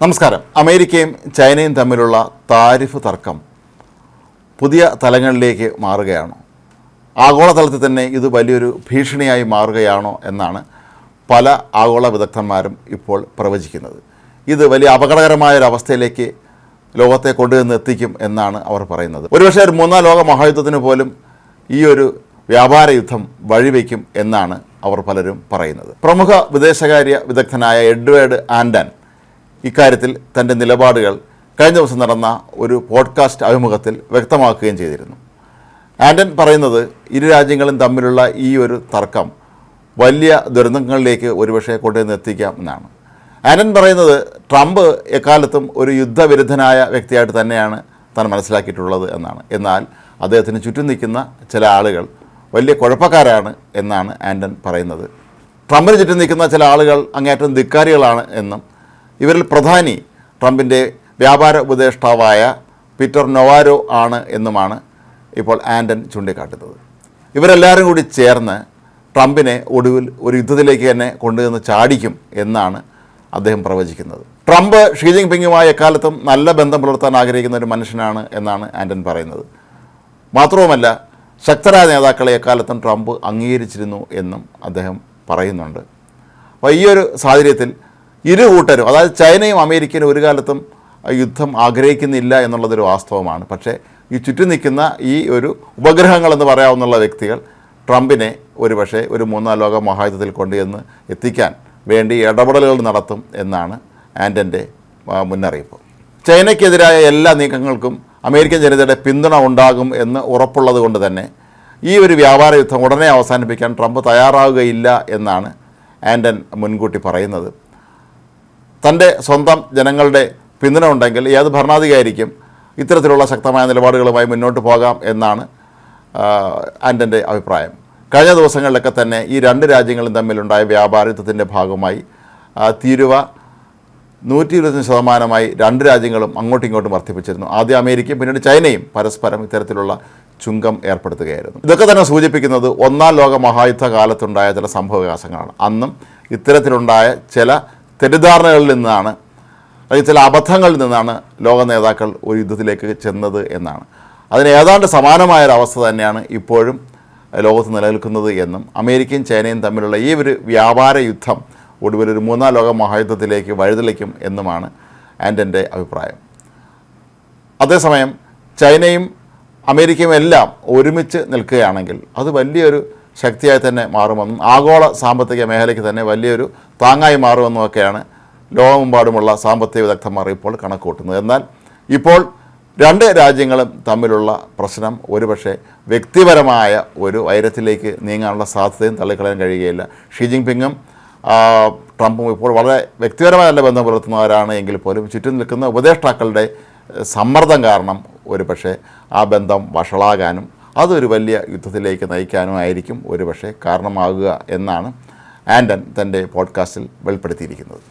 നമസ്കാരം. അമേരിക്കയും ചൈനയും തമ്മിലുള്ള താരിഫ് തർക്കം പുതിയ തലങ്ങളിലേക്ക് മാറുകയാണോ? ആഗോളതലത്തിൽ തന്നെ ഇത് വലിയൊരു ഭീഷണിയായി മാറുകയാണോ എന്നാണ് പല ആഗോള വിദഗ്ധന്മാരും ഇപ്പോൾ പ്രവചിക്കുന്നത്. ഇത് വലിയ അപകടകരമായ ഒരു അവസ്ഥയിലേക്ക് ലോകത്തെ കൊണ്ടുവന്ന് എത്തിക്കും എന്നാണ് അവർ പറയുന്നത്. ഒരുപക്ഷെ ഒരു മൂന്നാം ലോക മഹായുദ്ധത്തിന് പോലും ഈ ഒരു വ്യാപാര യുദ്ധം വഴിവെക്കും എന്നാണ് അവർ പലരും പറയുന്നത്. പ്രമുഖ വിദേശകാര്യ വിദഗ്ധനായ എഡ്വേർഡ് ആൻഡൻ ഇക്കാര്യത്തിൽ തന്റെ നിലപാടുകൾ കഴിഞ്ഞ ദിവസം നടന്ന ഒരു പോഡ്കാസ്റ്റ് അഭിമുഖത്തിൽ വ്യക്തമാക്കുകയും ചെയ്തിരുന്നു. ആൻഡൻ പറയുന്നത് ഇരു രാജ്യങ്ങളും തമ്മിലുള്ള ഈ ഒരു തർക്കം വലിയ ദുരന്തങ്ങളിലേക്ക് ഒരുപക്ഷെ കൊണ്ടുവന്ന് എത്തിക്കാം എന്നാണ്. ആൻഡൻ പറയുന്നത് ട്രംപ് എക്കാലത്തും ഒരു യുദ്ധവിരുദ്ധനായ വ്യക്തിയായിട്ട് തന്നെയാണ് താൻ മനസ്സിലാക്കിയിട്ടുള്ളത് എന്നാണ്. എന്നാൽ അദ്ദേഹത്തിന് ചുറ്റും നിൽക്കുന്ന ചില ആളുകൾ വലിയ കുഴപ്പക്കാരാണ് എന്നാണ് ആൻഡൻ പറയുന്നത്. ട്രംപിന് ചുറ്റും നിൽക്കുന്ന ചില ആളുകൾ അങ്ങേയറ്റം ധിക്കാരികളാണ് എന്നും ഇവരിൽ പ്രധാനി ട്രംപിന്റെ വ്യാപാര ഉപദേഷ്ടാവായ പീറ്റർ നൊവാരോ ആണ് എന്നുമാണ് ഇപ്പോൾ ആൻഡൻ ചൂണ്ടിക്കാട്ടുന്നത്. ഇവരെല്ലാവരും കൂടി ചേർന്ന് ട്രംപിനെ ഒടുവിൽ ഒരു യുദ്ധത്തിലേക്ക് തന്നെ കൊണ്ടുവന്ന് ചാടിക്കും എന്നാണ് അദ്ദേഹം പ്രവചിക്കുന്നത്. ട്രംപ് ഷീ പിങ്ങുമായി എക്കാലത്തും നല്ല ബന്ധം പുലർത്താൻ ആഗ്രഹിക്കുന്ന ഒരു മനുഷ്യനാണ് എന്നാണ് ആൻഡൻ പറയുന്നത്. മാത്രവുമല്ല ശക്തരായ നേതാക്കളെ എക്കാലത്തും ട്രംപ് അംഗീകരിച്ചിരുന്നു എന്നും അദ്ദേഹം പറയുന്നുണ്ട്. അപ്പോൾ ഈ ഒരു സാഹചര്യത്തിൽ ഇരു കൂട്ടരും അതായത് ചൈനയും അമേരിക്കയും ഒരു കാലത്തും യുദ്ധം ആഗ്രഹിക്കുന്നില്ല എന്നുള്ളതൊരു വാസ്തവമാണ്. പക്ഷേ ഈ ചുറ്റും നിൽക്കുന്ന ഈ ഒരു ഉപഗ്രഹങ്ങളെന്ന് പറയാവുന്ന വ്യക്തികൾ ട്രംപിനെ ഒരു പക്ഷേ ഒരു മൂന്നാം ലോക മഹായുദ്ധത്തിൽ കൊണ്ടുചെന്ന് എത്തിക്കാൻ വേണ്ടി ഇടപെടലുകൾ നടത്തും എന്നാണ് ആൻഡന്റെ ആ, മുന്നറിയിപ്പ്. ചൈനയ്ക്കെതിരായ എല്ലാ നീക്കങ്ങൾക്കും അമേരിക്കൻ ജനതയുടെ പിന്തുണ ഉണ്ടാകും എന്ന് ഉറപ്പുള്ളത് കൊണ്ട് തന്നെ ഈ ഒരു വ്യാപാര യുദ്ധം ഉടനെ അവസാനിപ്പിക്കാൻ ട്രംപ് തയ്യാറാവുകയില്ല എന്നാണ് ആൻഡൻ മുൻകൂട്ടി പറയുന്നത്. തന്റെ സ്വന്തം ജനങ്ങളുടെ പിന്തുണ ഉണ്ടെങ്കിൽ ഏത് ഭരണാധികാരിക്കും ഇത്തരത്തിലുള്ള ശക്തമായ നിലപാടുകളുമായി മുന്നോട്ട് പോകാം എന്നാണ് ആന്റന്റെ അഭിപ്രായം. കഴിഞ്ഞ ദിവസങ്ങളിലൊക്കെ തന്നെ ഈ രണ്ട് രാജ്യങ്ങളും തമ്മിലുണ്ടായ വ്യാപാര യുദ്ധത്തിന്റെ ഭാഗമായി തീരുവ നൂറ്റി ഇരുപത്തഞ്ച് ശതമാനമായി രണ്ട് രാജ്യങ്ങളും അങ്ങോട്ടും ഇങ്ങോട്ടും വർദ്ധിപ്പിച്ചിരുന്നു. ആദ്യം അമേരിക്കയും പിന്നീട് ചൈനയും പരസ്പരം ഇത്തരത്തിലുള്ള ചുങ്കം ഏർപ്പെടുത്തുകയായിരുന്നു. ഇതൊക്കെ തന്നെ സൂചിപ്പിക്കുന്നത് ഒന്നാം ലോക മഹായുദ്ധ കാലത്തുണ്ടായ ചില സംഭവവികാസങ്ങളാണ് അന്നും ഇത്തരത്തിലുണ്ടായ ചില തെറ്റിദ്ധാരണകളിൽ നിന്നാണ് അല്ലെങ്കിൽ ചില അബദ്ധങ്ങളിൽ നിന്നാണ് ലോക നേതാക്കൾ ഒരു യുദ്ധത്തിലേക്ക് ചെന്നത് എന്നാണ്. അതിന് ഏതാണ്ട് സമാനമായൊരവസ്ഥ തന്നെയാണ് ഇപ്പോഴും ലോകത്ത് നിലനിൽക്കുന്നത് എന്നും അമേരിക്കയും ചൈനയും തമ്മിലുള്ള ഈ ഒരു വ്യാപാര യുദ്ധം ഒടുവിൽ ഒരു മൂന്നാം ലോക മഹായുദ്ധത്തിലേക്ക് വഴിതെളിക്കും എന്നുമാണ് ആൻഡന്റെ അഭിപ്രായം. അതേസമയം ചൈനയും അമേരിക്കയും എല്ലാം ഒരുമിച്ച് നിൽക്കുകയാണെങ്കിൽ അത് വലിയൊരു ശക്തിയായി തന്നെ മാറുമെന്നും ആഗോള സാമ്പത്തിക മേഖലയ്ക്ക് തന്നെ വലിയൊരു താങ്ങായി മാറുമെന്നുമൊക്കെയാണ് ലോകമെമ്പാടുമുള്ള സാമ്പത്തിക വിദഗ്ധന്മാർ ഇപ്പോൾ കണക്കുകൂട്ടുന്നത് എന്നാൽ ഇപ്പോൾ രണ്ട് രാജ്യങ്ങളും തമ്മിലുള്ള പ്രശ്നം ഒരുപക്ഷെ വ്യക്തിപരമായ ഒരു വൈരത്തിലേക്ക് നീങ്ങാനുള്ള സാധ്യതയും തള്ളിക്കളയാൻ കഴിയുകയില്ല. ഷീ ജിങ് പിങ്ങും ട്രംപും ഇപ്പോൾ വളരെ വ്യക്തിപരമായ നല്ല ബന്ധം പുലർത്തുന്നവരാണ് എങ്കിൽ പോലും ചുറ്റും നിൽക്കുന്ന ഉപദേഷ്ടാക്കളുടെ സമ്മർദ്ദം കാരണം ഒരുപക്ഷെ ആ ബന്ധം വഷളാകാനും അതൊരു വലിയ യുദ്ധത്തിലേക്ക് നയിക്കാനും ആയിരിക്കും ഒരുപക്ഷെ കാരണമാകുക എന്നാണ് ആൻഡൻ തന്റെ പോഡ്കാസ്റ്റിൽ വെളിപ്പെടുത്തിയിരിക്കുന്നത്.